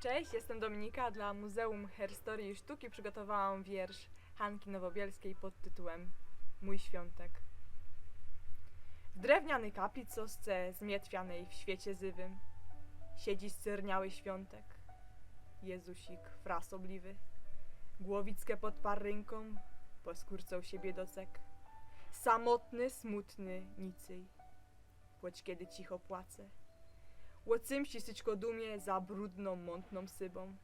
Cześć, jestem Dominika. Dla Muzeum Herstorii i Sztuki przygotowałam wiersz Hanki Nowobielskiej pod tytułem Mój świątek. W drewnianej kaplicosce zmietwianej w świecie zywym siedzi scyrniały świątek. Jezusik frasobliwy, głowickę pod parrynką, poskurcał się biedocek. Samotny, smutny nicyj, choć kiedy cicho płacę. Łocymsi syćko dumie za brudną, mątną sybą.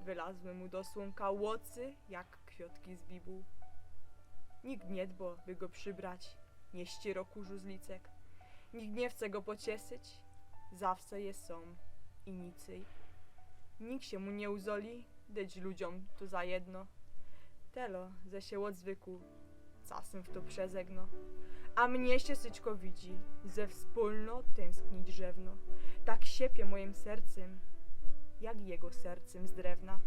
Wylazły mu do słonka łocy, jak kwiotki z bibuł. Nikt nie dbo, by go przybrać, nie ściero kurzu z licek. Nikt nie chce go pociesyć, zawsze je są i nicyj. Nikt się mu nie uzoli, deć ludziom to za jedno. Telo, ze się czasem w to przezegno. A mnie się syćko widzi, ze wspólno tęskni drzewno tak siepie moim sercem, jak jego sercem z drewna.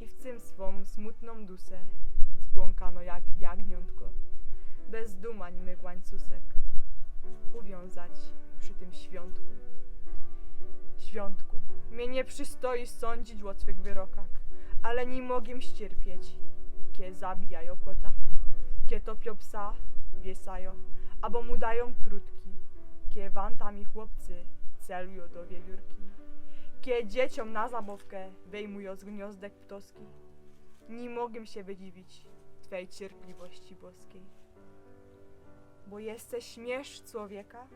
I w tym swą smutną dusę zbłąkano jak jagniątko, bez dumań myk łańcuszek, uwiązać przy tym świątku. Świątku, mnie nie przystoi sądzić o twych wyrokach, ale nie mogiem ścierpieć, kie zabijają kota, kie topią psa, wiesają, albo mu dają trutki, kie wantami chłopcy celują do wiewiórki, kie dzieciom na zabawkę wyjmują z gniazdek ptoski. Nie mogę się wydziwić Twej cierpliwości boskiej. Bo jesteś śmiesz człowieka?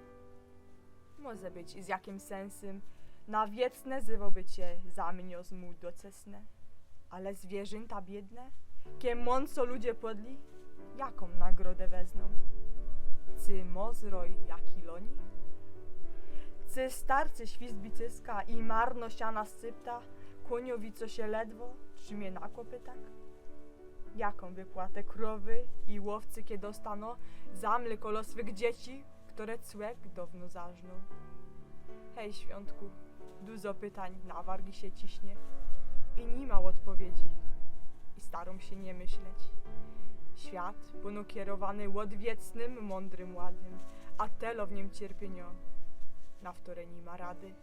Może być i z jakim sensem na wiecne zywoby cię zamienią z mu docesne. Ale zwierzęta biedne, kie mąco ludzie podli, jaką nagrodę wezną? Cy mozroj jaki loni? Cy starcy świst bicyska i marno siana sypta, koniowi co się ledwo, trzymie na kopytak? Jaką wypłatę krowy i łowcy kie dostano za mleko swych dzieci, które cłek dawno zażną? Hej świątku, dużo pytań na wargi się ciśnie i nie ma odpowiedzi i staram się nie myśleć. Świat bunu kierowany odwiecznym, mądrym ładem, a telo w nim cierpienio na wtore nie ma rady.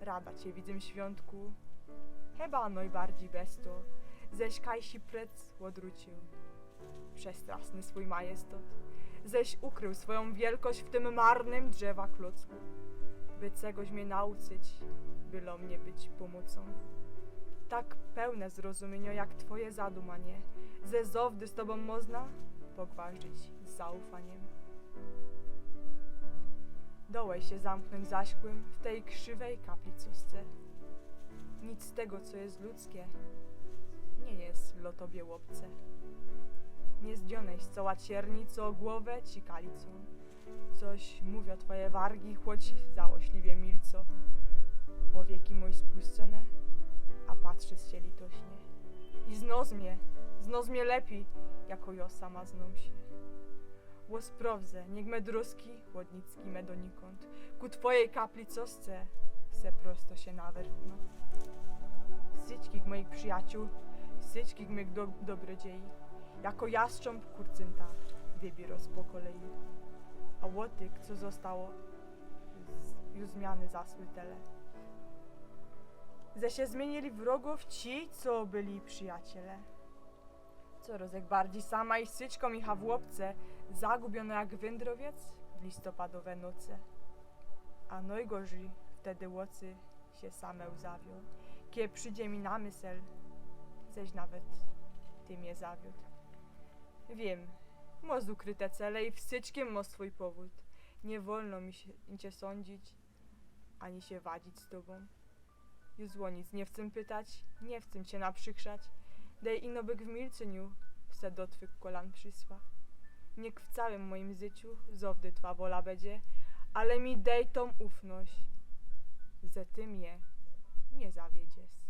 Rada cię widzę świątku, chyba najbardziej bez to, ześ kajsi prec odwrócił. Przestrasny swój majestot, ześ ukrył swoją wielkość w tym marnym drzewa klocku, by czegoś mnie nauczyć, bylo mnie być pomocą. Tak pełne zrozumienia jak twoje zadumanie, ze zowdy z tobą można pogwarzyć z zaufaniem. Dołej się zamknąć zaśkłym w tej krzywej kaplicusce. Nic z tego, co jest ludzkie, nie jest lo tobie łopce. Nie zdzionej z coła cierni, co głowę ci kalicą. Coś mówią twoje wargi, choć załośliwie milco. Powieki mój spuszczone, a patrzy się litośnie. I znoz mnie, znoz mnie lepi, jako ja sama zną się. Łos prowze, niech me druski, chłodnicki me donikąd, ku twojej kaplicosce se prosto się nawrtno. Syćkich moich przyjaciół, syćkich mych do, dobrodziei, jako jastrząb kurcynta wybiros po kolei. A łotyk, co zostało, z- już zmiany zasły tele. Ze się zmienili wrogów ci, co byli przyjaciele. Co rozek bardziej sama i syćką i hawłopce, zagubiona jak wędrowiec w listopadowe noce. A najgorzej wtedy łocy się same uzawią, kie przyjdzie mi na mysł, ześ nawet ty mnie zawiódł. Wiem, moz ukryte cele i wsyćkiem mo swój powód. Nie wolno mi się cię sądzić, ani się wadzić z tobą. Już nic nie chcę pytać, nie chcę cię naprzykrzać, dej inobyk w milczeniu se do twych kolan przysła. Niech w całym moim życiu zowdy twa wola będzie, ale mi dej tą ufność, że ty mnie nie zawiedziesz.